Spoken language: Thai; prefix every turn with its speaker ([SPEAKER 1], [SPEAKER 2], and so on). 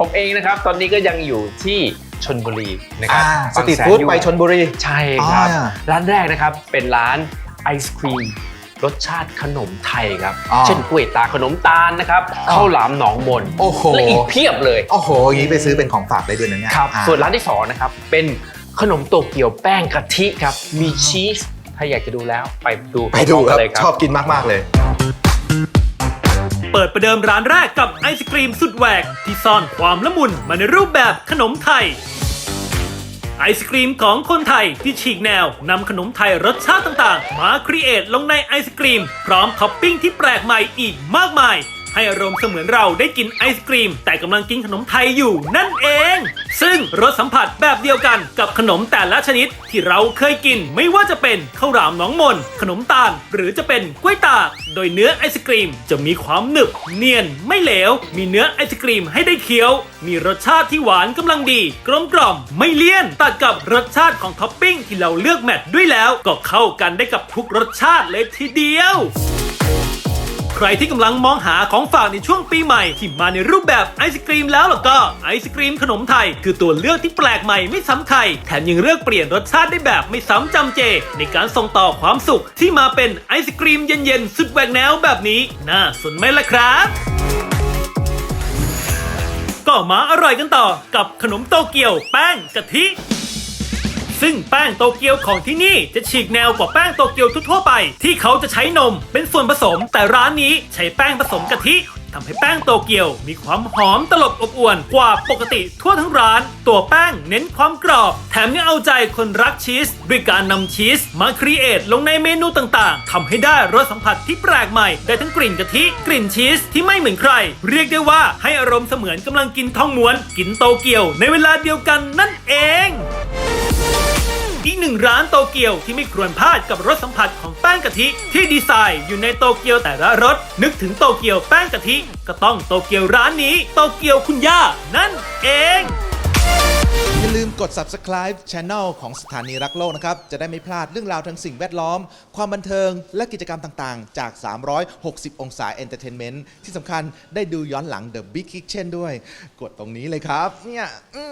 [SPEAKER 1] ผมเองนะครับ ตอนนี้ก็ยังอยู่ที่ชนบุรีนะครั
[SPEAKER 2] อ่า
[SPEAKER 1] บ
[SPEAKER 2] สตรีท
[SPEAKER 1] บางแน
[SPEAKER 2] ฟู้ด
[SPEAKER 1] อยู่
[SPEAKER 2] ไปชนบุรี
[SPEAKER 1] ใช่ครับ
[SPEAKER 2] อ่า
[SPEAKER 1] ร้านแรกนะครับเป็นร้านไอศครีมรสชาติขนมไทยครับ
[SPEAKER 2] อ๋อ
[SPEAKER 1] เช่นกล้วยตากขนมตาลนะครับ
[SPEAKER 2] อ๋อ
[SPEAKER 1] ข้าวหลามหนองมน
[SPEAKER 2] โอ้โห
[SPEAKER 1] และอีกเพียบเลย
[SPEAKER 2] โอ้โหอย่างนี้ไปซื้อเป็นของฝากได้ด้วยนะเนี่ย
[SPEAKER 1] ครับ
[SPEAKER 2] อ่า
[SPEAKER 1] ส่วนร้านที่สองนะครับเป็นขนมโตเกียวแป้งกะทิครับมีชีสถ้าอยากจะดูแล้วไปดู
[SPEAKER 2] ไปดู
[SPEAKER 1] พ
[SPEAKER 2] ค
[SPEAKER 1] อ
[SPEAKER 2] รับ
[SPEAKER 1] มๆเลยค
[SPEAKER 2] ช
[SPEAKER 1] รั
[SPEAKER 2] อบกินมาก ๆ เลย
[SPEAKER 3] เปิดประเดิมร้านแรกกับไอศกรีมสุดแหวก ที่ซ่อนความละมุนมาในรูปแบบขนมไทย ไอศกรีมของคนไทยที่ฉีกแนวนำขนมไทยรสชาติต่างๆ มาครีเอทลงในไอศกรีม พร้อมท็อปปิ้งที่แปลกใหม่อีกมากมายให้อารมณ์เสมือนเราได้กินไอศกรีม แต่กำลังกินขนมไทยอยู่นั่นเอง ซึ่งรสสัมผัสแเดียวกันกับขนมแต่ละชนิดที่เราเคยกินไม่ว่าจะเป็นข้าวหลามหนองมน ขนมตาล หรือจะเป็นกล้วยตากโดยเนื้อไอศกรีมจะมีความหนึบ เนียนไม่เหลว มีเนื้อไอศกรีมให้ได้เคี้ยว มีรสชาติที่หวานกำลังดี กลมกล่อมไม่เลี่ยนตัดกับรสชาติของท็อปปิ้งที่เราเลือกแมทด้วยแล้ว ก็เข้ากันได้กับทุกรสชาติเลยทีเดียว ใครที่กำลังมองหาของฝากในช่วงปีใหม่ ที่มาในรูปแบบไอศกรีมแล้วล่ะก็ไอศกรีมขนมไทย คือตัวเลือกที่แปลกใหม่ไม่ซ้ำใครแถมยังเลือกเปลี่ยนรสชาติได้แบบไม่ซ้ำจำเจ ในการส่งต่อความสุขที่มาเป็นไอศกรีมเย็นๆ สุดแหวกแนวแบบนี้ น่าสนไหมล่ะครับก็มาอร่อยกันต่อกับขนมโตเกียวแป้งกะทิ ซึ่งแป้งโตเกียวของที่นี่จะฉีกแนวกว่าแป้งโตเกียวทั่วไป ที่เขาจะใช้นมเป็นส่วนผสม แต่ร้านนี้ใช้แป้งผสมกะทิทำให้แป้งโตเกียวมีความหอมตลบอบอวนกว่าปกติทั่วทั้งร้าน ตัวแป้งเน้นความกรอบ แถมยังเอาใจคนรักชีส ด้วยการนำชีสมาครีเอทลงในเมนูต่างๆทำให้ได้รสสัมผัสที่แปลกใหม่ ได้ทั้งกลิ่นกะทิ กลิ่นชีสที่ไม่เหมือนใคร เรียกได้ว่าให้อารมณ์เสมือนกำลังกินทองม้วน กินโตเกียวในเวลาเดียวกันนั่นเอง อีกหนึ่งร้านโตเกียวที่ไม่ควรพลาดกับรสสัมผัสของแป้งกะทิ ที่ดีไซน์อยู่ในโตเกียวแต่ละรสนึกถึงโตเกียวแป้งกะทิ ก็ต้องโตเกียวร้านนี้ โตเกียวคุณย่า นั่นเอง
[SPEAKER 4] อย่าลืมกด subscribe Channel ของสถานีรักโลกนะครับ จะได้ไม่พลาดเรื่องราวทางสิ่งแวดล้อม ความบันเทิง และกิจกรรมต่างๆ จาก 360 องศา Entertainment ที่สำคัญได้ดูย้อนหลัง The Big Kitchen ด้วย กดตรงนี้เลยครับ เนี่ยอื